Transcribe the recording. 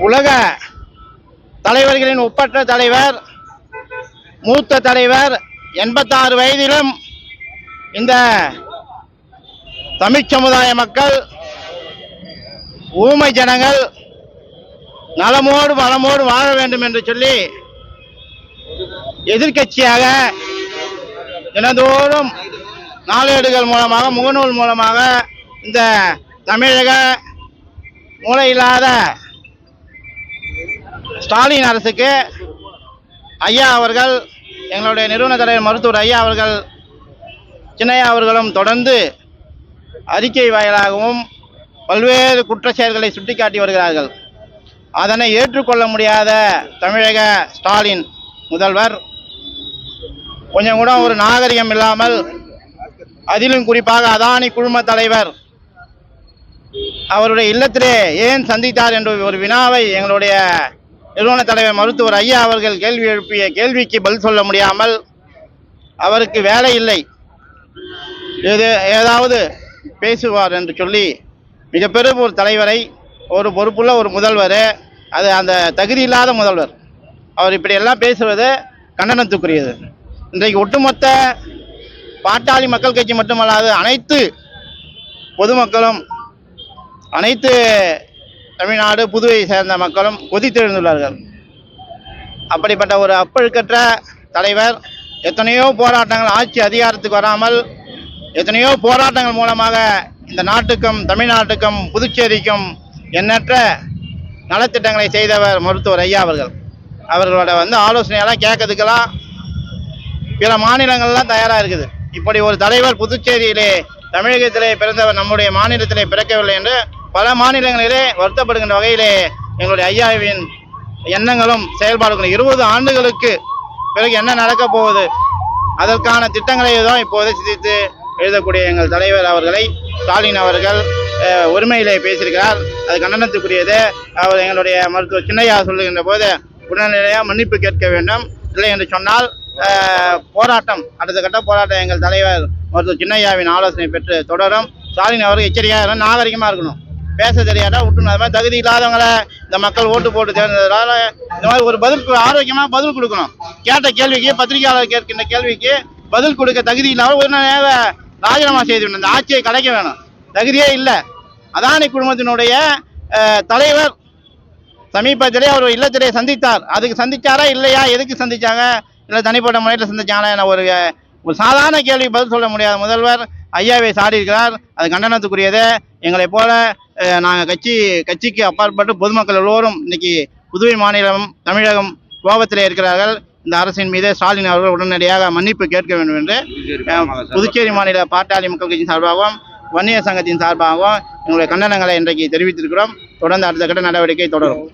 உலக தலைவர்களின் ஒப்பற்ற தலைவர் மூத்த தலைவர் எண்பத்தாறு வயதிலும் இந்த தமிழ் சமுதாய மக்கள் ஊமை ஜனங்கள் நலமோடு வளமோடு வாழ வேண்டும் என்று சொல்லி எதிர்க்கட்சியாக தினந்தோறும் நாளேடுகள் மூலமாக முகநூல் மூலமாக இந்த தமிழக மூளையில்லாத ஸ்டாலின் அரசுக்கு ஐயா அவர்கள் எங்களுடைய நிறுவன தலைவர் மருத்துவர் ஐயா அவர்கள் சின்னையா அவர்களும் தொடர்ந்து அறிக்கை வாயிலாகவும் பல்வேறு குற்ற செயல்களை சுட்டிக்காட்டி வருகிறார்கள். அதனை ஏற்றுக்கொள்ள முடியாத தமிழக ஸ்டாலின் முதல்வர் கொஞ்சம் கூட ஒரு நாகரிகம் இல்லாமல் அதிலும் குறிப்பாக அதானி குழும தலைவர் அவருடைய இல்லத்திலே ஏன் சந்தித்தார் என்ற ஒரு வினாவை எங்களுடைய நிறுவன தலைவர் மருத்துவர் ஐயா அவர்கள் கேள்வி எழுப்பிய கேள்விக்கு பதில் சொல்ல முடியாமல் அவருக்கு வேலை இல்லை. எது ஏதாவது பேசுவார் என்று சொல்லி மிக பெரும் ஒரு தலைவரை ஒரு பொறுப்புள்ள ஒரு முதல்வர் அது அந்த தகுதி இல்லாத முதல்வர். அவர் இப்படியெல்லாம் பேசுவது கண்டனத்துக்குரியது. இன்றைக்கு ஒட்டுமொத்த பாட்டாளி மக்கள் கட்சி மட்டுமல்லாது அனைத்து பொதுமக்களும் அனைத்து தமிழ்நாடு புதுவையை சேர்ந்த மக்களும் கொதித்தெழுந்துள்ளார்கள். அப்படிப்பட்ட ஒரு அப்பழுக்கற்ற தலைவர் எத்தனையோ போராட்டங்கள் ஆட்சி அதிகாரத்துக்கு வராமல் எத்தனையோ போராட்டங்கள் மூலமாக இந்த நாட்டுக்கும் தமிழ்நாட்டுக்கும் புதுச்சேரிக்கும் எண்ணற்ற நலத்திட்டங்களை செய்தவர் மருத்துவர் ஐயா அவர்கள். அவர்களோட வந்து ஆலோசனையெல்லாம் கேட்கறதுக்கெல்லாம் பிற மாநிலங்கள்லாம் தயாராக இருக்குது. இப்படி ஒரு தலைவர் புதுச்சேரியிலே தமிழகத்திலே பிறந்தவர் நம்முடைய மாநிலத்திலே பிறக்கவில்லை என்று பல மாநிலங்களிலே வருத்தப்படுகின்ற வகையிலே எங்களுடைய ஐயாவின் எண்ணங்களும் செயல்பாடுகளும் இருபது ஆண்டுகளுக்கு பிறகு என்ன நடக்கப் போகுது? அதற்கான திட்டங்களை தான் இப்போது சிந்தித்து எழுதக்கூடிய எங்கள் தலைவர் அவர்களை ஸ்டாலின் அவர்கள் உரிமையிலே பேசியிருக்கிறார். அது கண்டனத்துக்குரியது. அவர் எங்களுடைய மருத்துவர் சின்னையா சொல்லுகின்ற போது உடனடியாக மன்னிப்பு கேட்க வேண்டும். இல்லை என்று சொன்னால் போராட்டம் அடுத்த கட்ட போராட்டம் எங்கள் தலைவர் மருத்துவர் சின்னையாவின் ஆலோசனை பெற்று தொடரும். ஸ்டாலின் அவர்கள் எச்சரிக்கையாக இருக்கணும் நாகரிகமாக இருக்கணும். பேச தெரியாதா? விட்டுணும் அது மாதிரி தகுதி இல்லாதவங்கள இந்த மக்கள் ஓட்டு போட்டு தேர்ந்ததால இந்த மாதிரி ஒரு பதில் ஆரோக்கியமாக பதில் கொடுக்கணும். கேட்ட கேள்விக்கு பத்திரிகையாளர் கேட்கின்ற கேள்விக்கு பதில் கொடுக்க தகுதி இல்லாமல் உடனடியாக ராஜினாமா செய்து விடணும். இந்த ஆட்சியை கலைக்க வேணும். தகுதியே இல்லை. அதானி குழுமத்தினுடைய தலைவர் சமீபத்திலே அவர் இல்லத்திலே சந்தித்தார். அதுக்கு சந்திச்சாரா இல்லையா? எதுக்கு சந்திச்சாங்க? இல்லை தனிப்பட்ட முறையில் சந்திச்சாங்களா? என ஒரு ஒரு சாதாரண கேள்வி பதில் சொல்ல முடியாத முதல்வர் ஐயாவை சாடி இருக்கிறார் அது கண்டனத்துக்குரியது. எங்களை போல நாங்கள் கட்சி கட்சிக்கு அப்பாற்பட்டு பொதுமக்கள் எல்லோரும் இன்னைக்கு புதுவை மாநிலம் தமிழகம் கோபத்திலே இருக்கிறார்கள். இந்த அரசின் மீது ஸ்டாலின் அவர்கள் உடனடியாக மன்னிப்பு கேட்க வேண்டும் என்று புதுச்சேரி மாநில பாட்டாளி மக்கள் கட்சி சார்பாகவும் வன்னியர் சங்கத்தின் சார்பாகவும் எங்களுடைய கண்டனங்களை இன்றைக்கு தெரிவித்திருக்கிறோம். தொடர்ந்து அடுத்த கட்ட நடவடிக்கை தொடரும்.